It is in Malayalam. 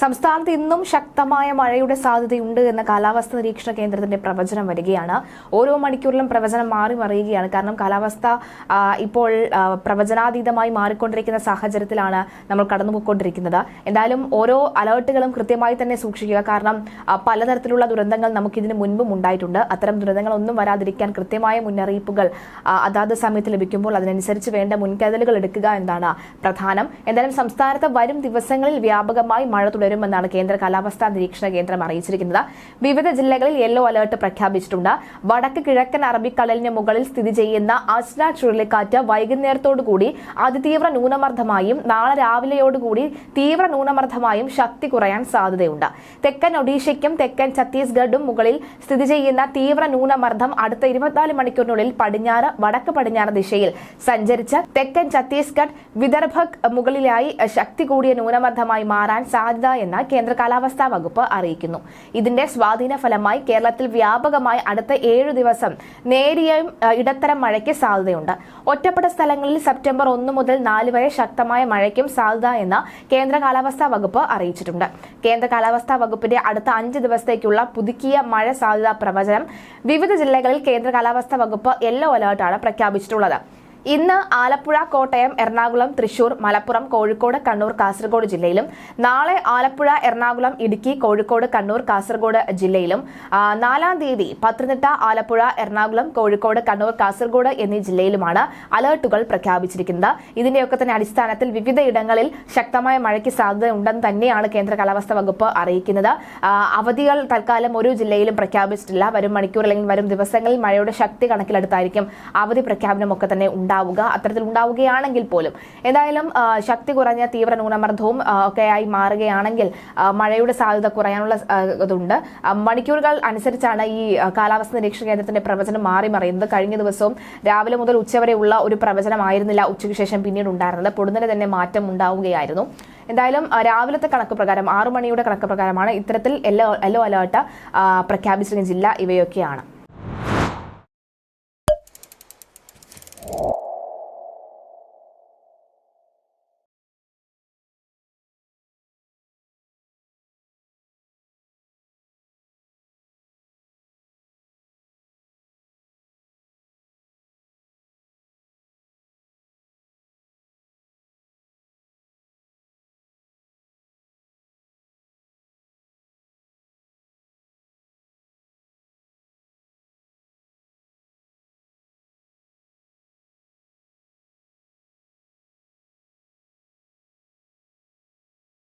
സംസ്ഥാനത്ത് ഇന്നും ശക്തമായ മഴയുടെ സാധ്യതയുണ്ട് എന്ന കാലാവസ്ഥ നിരീക്ഷണ കേന്ദ്രത്തിന്റെ പ്രവചനം വരികയാണ്. ഓരോ മണിക്കൂറിലും പ്രവചനം മാറി മറിയുകയാണ്. കാരണം കാലാവസ്ഥ ഇപ്പോൾ പ്രവചനാതീതമായി മാറിക്കൊണ്ടിരിക്കുന്ന സാഹചര്യത്തിലാണ് നമ്മൾ കടന്നുപോയിക്കൊണ്ടിരിക്കുന്നത്. എന്തായാലും ഓരോ അലേർട്ടുകളും കൃത്യമായി തന്നെ സൂക്ഷിക്കുക. കാരണം പലതരത്തിലുള്ള ദുരന്തങ്ങൾ നമുക്കിതിന് മുൻപും ഉണ്ടായിട്ടുണ്ട്. അത്തരം ദുരന്തങ്ങളൊന്നും വരാതിരിക്കാൻ കൃത്യമായ മുന്നറിയിപ്പുകൾ അതാത് സമയത്ത് ലഭിക്കുമ്പോൾ അതിനനുസരിച്ച് വേണ്ട മുൻകരുതലുകൾ എടുക്കുക എന്നതാണ് പ്രധാനം. എന്തായാലും സംസ്ഥാനത്ത് വരും ദിവസങ്ങളിൽ വ്യാപകമായി മഴ തുടരുമെന്നാണ് കേന്ദ്ര കാലാവസ്ഥാ നിരീക്ഷണ കേന്ദ്രം അറിയിച്ചിരിക്കുന്നത്. വിവിധ ജില്ലകളിൽ യെല്ലോ അലർട്ട് പ്രഖ്യാപിച്ചിട്ടുണ്ട്. വടക്ക് കിഴക്കൻ അറബിക്കടലിന് മുകളിൽ സ്ഥിതി ചെയ്യുന്ന അസ്ന ചുഴലിക്കാറ്റ് വൈകുന്നേരത്തോടുകൂടി അതിതീവ്ര ന്യൂനമർദ്ദമായും നാളെ രാവിലെയോടുകൂടി തീവ്ര ന്യൂനമർദ്ദമായും ശക്തി കുറയാൻ സാധ്യതയുണ്ട്. തെക്കൻ ഒഡീഷയ്ക്കും തെക്കൻ ഛത്തീസ്ഗഡും മുകളിൽ സ്ഥിതി ചെയ്യുന്ന തീവ്ര ന്യൂനമർദ്ദം അടുത്ത ഇരുപത്തിനാല് മണിക്കൂറിനുള്ളിൽ പടിഞ്ഞാറ് വടക്ക് പടിഞ്ഞാറ് ദിശയിൽ സഞ്ചരിച്ച് തെക്കൻ ഛത്തീസ്ഗഡ് വിദർഭ മുകളിലായി ശക്തി കൂടിയ ന്യൂനമർദ്ദമായി മാറാൻ സാധ്യത എന്ന് കേന്ദ്ര കാലാവസ്ഥാ വകുപ്പ് അറിയിക്കുന്നു. ഇതിന്റെ സ്വാധീന ഫലമായി കേരളത്തിൽ വ്യാപകമായി അടുത്ത ഏഴു ദിവസം നേരിയ ഇടത്തരം മഴയ്ക്ക് സാധ്യതയുണ്ട്. ഒറ്റപ്പെട്ട സ്ഥലങ്ങളിൽ സെപ്റ്റംബർ ഒന്ന് മുതൽ നാല് വരെ ശക്തമായ മഴയ്ക്കും സാധ്യത എന്ന് കേന്ദ്ര കാലാവസ്ഥാ വകുപ്പ് അറിയിച്ചിട്ടുണ്ട്. കേന്ദ്ര കാലാവസ്ഥാ വകുപ്പിന്റെ അടുത്ത അഞ്ച് ദിവസത്തേക്കുള്ള പുതുക്കിയ മഴ സാധ്യതാ പ്രവചനം വിവിധ ജില്ലകളിൽ കേന്ദ്ര കാലാവസ്ഥാ വകുപ്പ് യെല്ലോ അലേർട്ടാണ് പ്രഖ്യാപിച്ചിട്ടുള്ളത്. ഇന്ന് ആലപ്പുഴ കോട്ടയം എറണാകുളം തൃശൂർ മലപ്പുറം കോഴിക്കോട് കണ്ണൂർ കാസർഗോഡ് ജില്ലയിലും നാളെ ആലപ്പുഴ എറണാകുളം ഇടുക്കി കോഴിക്കോട് കണ്ണൂർ കാസർഗോഡ് ജില്ലയിലും നാലാം തീയതി പത്തനംതിട്ട ആലപ്പുഴ എറണാകുളം കോഴിക്കോട് കണ്ണൂർ കാസർഗോഡ് എന്നീ ജില്ലയിലുമാണ് അലേർട്ടുകൾ പ്രഖ്യാപിച്ചിരിക്കുന്നത്. ഇതിന്റെയൊക്കെ തന്നെ അടിസ്ഥാനത്തിൽ വിവിധ ഇടങ്ങളിൽ ശക്തമായ മഴയ്ക്ക് സാധ്യതയുണ്ടെന്ന് തന്നെയാണ് കേന്ദ്ര കാലാവസ്ഥാ വകുപ്പ് അറിയിക്കുന്നത്. അവധികൾ തൽക്കാലം ഒരു ജില്ലയിലും പ്രഖ്യാപിച്ചിട്ടില്ല. വരും മണിക്കൂർ അല്ലെങ്കിൽ വരും ദിവസങ്ങളിൽ മഴയുടെ ശക്തി കണക്കിലെടുത്തായിരിക്കും അവധി പ്രഖ്യാപനമൊക്കെ തന്നെ ഉണ്ടാവുക അത്തരത്തിൽ ഉണ്ടാവുകയാണെങ്കിൽ പോലും. എന്തായാലും ശക്തി കുറഞ്ഞ തീവ്ര ന്യൂനമർദ്ദവും ഒക്കെ ആയി മാറുകയാണെങ്കിൽ മഴയുടെ സാധ്യത കുറയാനുള്ള ഇതുണ്ട്. മണിക്കൂറുകൾ അനുസരിച്ചാണ് ഈ കാലാവസ്ഥ നിരീക്ഷണ കേന്ദ്രത്തിന്റെ പ്രവചനം മാറി മറിയുന്നത്. കഴിഞ്ഞ ദിവസവും രാവിലെ മുതൽ ഉച്ചവരെയുള്ള ഒരു പ്രവചനമായിരുന്നില്ല ഉച്ചയ്ക്ക് ശേഷം പിന്നീട് ഉണ്ടായിരുന്നത്. പൊടുന്നനെ തന്നെ മാറ്റം ഉണ്ടാവുകയായിരുന്നു. എന്തായാലും രാവിലത്തെ കണക്ക് പ്രകാരം ആറു മണിയുടെ കണക്ക് പ്രകാരമാണ് ഇത്തരത്തിൽ യെല്ലോ യെല്ലോ അലേർട്ട് പ്രഖ്യാപിച്ചിരിക്കുന്ന ജില്ല ഇവയൊക്കെയാണ്.